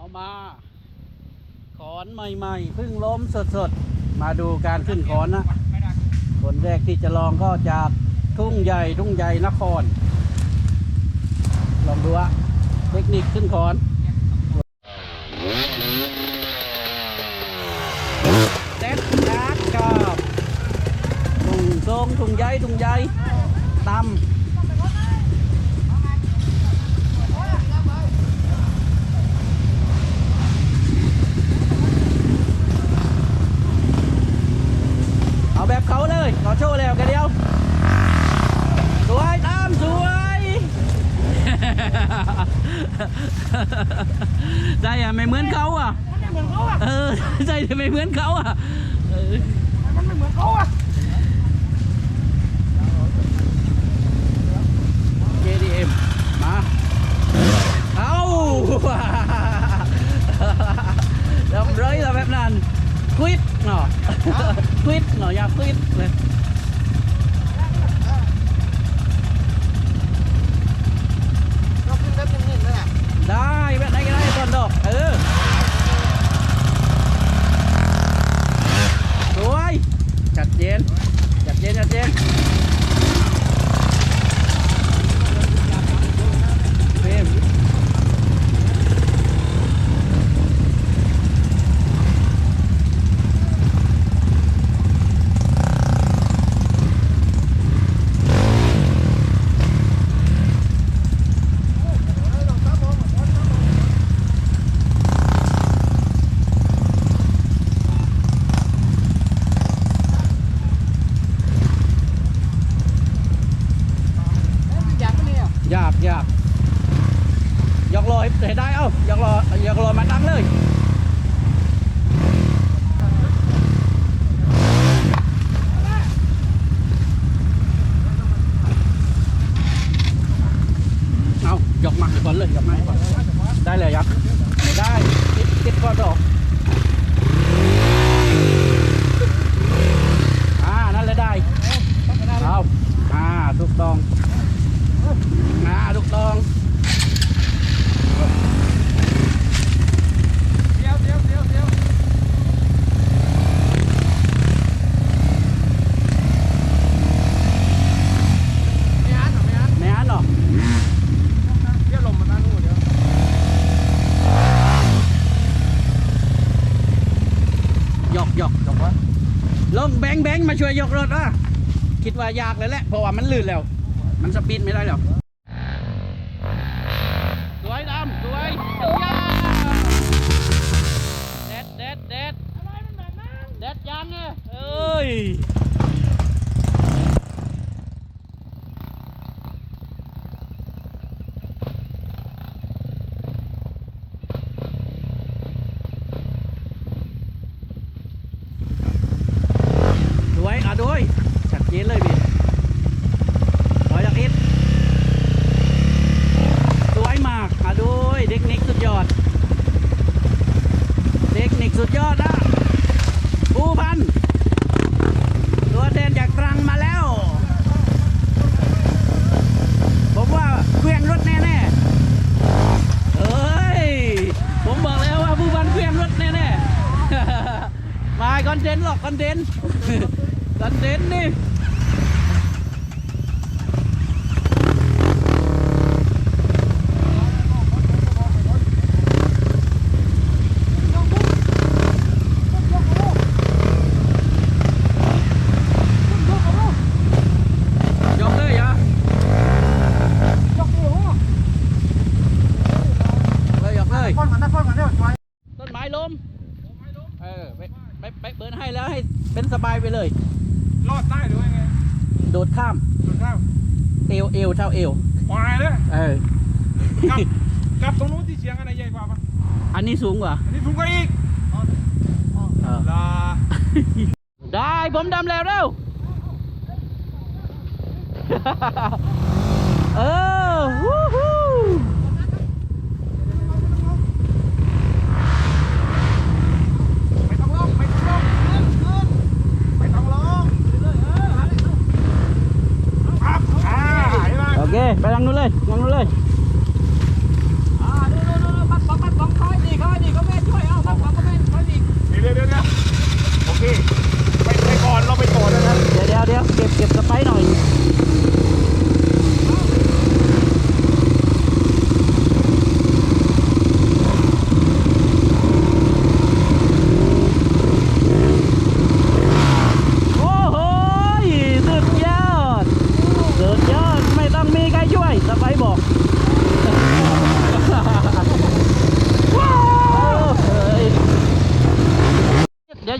เอามา ขอนใหม่ๆเพิ่งล้มสดๆ มาดูการขึ้นขอนนะ คนแรกที่จะลองก็จากทุ่งใหญ่ทุ่งใหญ่นคร ลองดูว่าเทคนิคขึ้นขอนเซ็ตยักกับทุ่งทรงทุ่งใหญ่ทุ่งใหญ่ตำ เอาแบบเขาเลยขอโชว์แล้วกันเดียว สวยตามสวย ใจอะไม่เหมือนเขาอะมันไม่เหมือนเขาอะเออใจไม่เหมือนเขาอะเออ มันไม่เหมือนเขาอะ JDM มา เอา เรียบร้อยแล้วแบบนั้นควิดเนาะ ควิดเนาะอย่าควิดเลย เราขึ้นแบบนิ่มๆเลยอะ ได้แบบไหนก็ได้ก่อนดอก เออ สวย ชัดเจนชัดเจนชัดเจนเฟรม ยากยากยกรอให้ได้เอ้ายกรอยกรอมาตั้งเลย เอายกมาให้ก่อนเลยยกมาให้ก่อนได้เลยยักไม่ได้ติดติดก่อนดอกอ่านั่นเลยได้เอาอ่าถูกต้องอ่าถูกต้อง เดี๋ยวเดี๋ยวเดี๋ยวเดี๋ยวไม่อ่านหรอไม่อ่าน ไม่อันหรอ เดี๋ยวลมมาด้านนู้นเดี๋ยว ยกยกยกวะลงแบง ค์แบงค์มาช่วยยกรถอะคิดว่ายากเลยแหละเพราะว่ามันลื่นแล้ว มันสปีดไม่ได้แล้วสวยดำสวยเอ้ยเด็ดเด็ดเด็ดอะไรมันแบบนั้นเด็ดยังเอ้ยสวยอะด้วยชัด เจนเลยพี่ร้อยจากอิดสวยมากอะด้วยเทคนิคสุดยอด เทคนิคสุดยอดนะผู้พัน ตัวแทนจากตรังมาแล้ว ผมว่าเครื่องรถแน่ๆเอ้ย ผมบอกแล้วว่าผู้พันเครื่องรถแน่ๆมาคอนเทนต์หรอกคอนเทนต์ คอนเทนต์นี่ยกเลยเหรอยเลยยกเลยพ่นก่อนนะพ่นก่อนเดี๋ยวไว้ต้นไม้ล้ม เออไปไปไปเบิร์นให้แล้วให้เป็นสบายไปเลย รอดได้หรือว่าไงโดดข้าม สุดท้ายเอวเอวเท่าเอววายเลยเออ กลับ กลับตรงนู้นที่เชียงอะไรใหญ่กว่าปะอันนี้สูงกว่า อันนี้ถูกกว่าอีกเออ ลาได้ผมดำแล้วเร็ว เออวู้